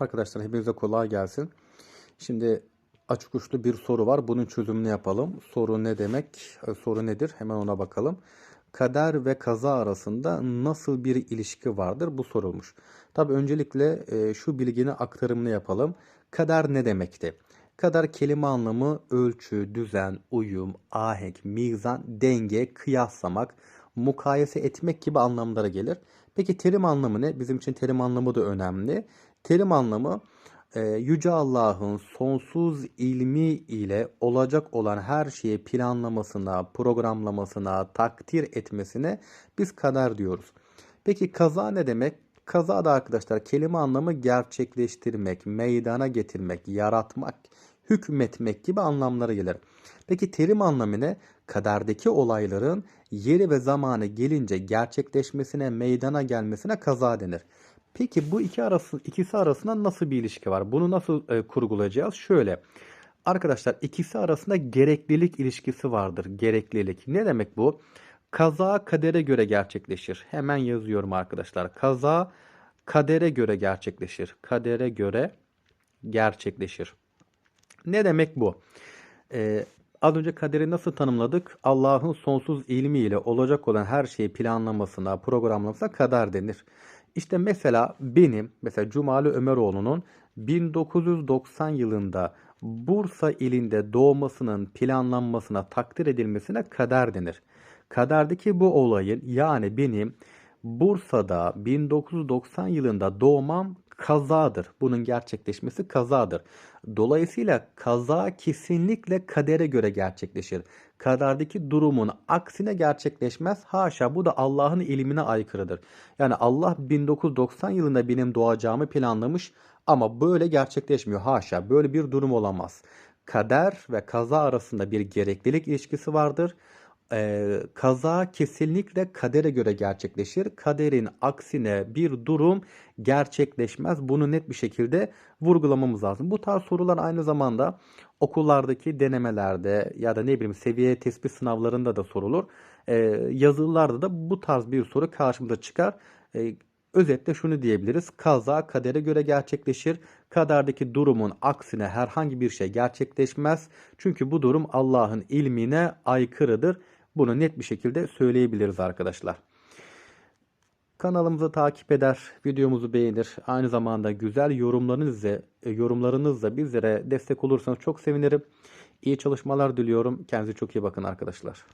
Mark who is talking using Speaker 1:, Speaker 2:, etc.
Speaker 1: Arkadaşlar hepinize kolay gelsin. Şimdi açık uçlu bir soru var. Bunun çözümünü yapalım. Soru ne demek? E, Soru nedir? Hemen ona bakalım. Kader ve kaza arasında nasıl bir ilişki vardır? Bu sorulmuş. Tabii öncelikle e, şu bilginin aktarımını yapalım. Kader ne demekti? Kader kelime anlamı ölçü, düzen, uyum, ahenk, mizan, denge, kıyaslamak, mukayese etmek gibi anlamlara gelir. Peki terim anlamı ne? Bizim için terim anlamı da önemli. Terim anlamı e, Yüce Allah'ın sonsuz ilmi ile olacak olan her şeyi planlamasına, programlamasına, takdir etmesine biz kader diyoruz. Peki kaza ne demek? Kaza da arkadaşlar kelime anlamı gerçekleştirmek, meydana getirmek, yaratmak, hükmetmek gibi anlamlara gelir. Peki terim anlamı ne? Kaderdeki olayların yeri ve zamanı gelince gerçekleşmesine, meydana gelmesine kaza denir. Peki bu iki arası, ikisi arasında nasıl bir ilişki var? Bunu nasıl e, kurgulayacağız? Şöyle. Arkadaşlar ikisi arasında gereklilik ilişkisi vardır. Gereklilik. Ne demek bu? Kaza kadere göre gerçekleşir. Hemen yazıyorum arkadaşlar. Kaza kadere göre gerçekleşir. Kadere göre gerçekleşir. Ne demek bu? Ee, az önce kaderi nasıl tanımladık? Allah'ın sonsuz ilmiyle olacak olan her şeyi planlamasına, programlamasına kader denir. İşte mesela benim, mesela Cumali Ömeroğlu'nun 1990 yılında Bursa ilinde doğmasının planlanmasına, takdir edilmesine kader denir. Kaderdeki bu olayın yani benim Bursa'da 1990 yılında doğmam kazadır. Bunun gerçekleşmesi kazadır. Dolayısıyla kaza kesinlikle kadere göre gerçekleşir. Kaderdeki durumun aksine gerçekleşmez. Haşa bu da Allah'ın ilmine aykırıdır. Yani Allah 1990 yılında benim doğacağımı planlamış ama böyle gerçekleşmiyor. Haşa böyle bir durum olamaz. Kader ve kaza arasında bir gereklilik ilişkisi vardır. Ee, kaza kesinlikle kadere göre gerçekleşir. Kaderin aksine bir durum gerçekleşmez. Bunu net bir şekilde vurgulamamız lazım. Bu tarz sorular aynı zamanda okullardaki denemelerde ya da ne bileyim seviye tespit sınavlarında da sorulur. Ee, yazılılarda da bu tarz bir soru karşımıza çıkar. Ee, Özetle şunu diyebiliriz. Kaza kadere göre gerçekleşir. Kaderdeki durumun aksine herhangi bir şey gerçekleşmez. Çünkü bu durum Allah'ın ilmine aykırıdır. Bunu net bir şekilde söyleyebiliriz arkadaşlar. Kanalımızı takip eder, videomuzu beğenir. Aynı zamanda güzel yorumlarınızla, yorumlarınızla bizlere destek olursanız çok sevinirim. İyi çalışmalar diliyorum. Kendinize çok iyi bakın arkadaşlar.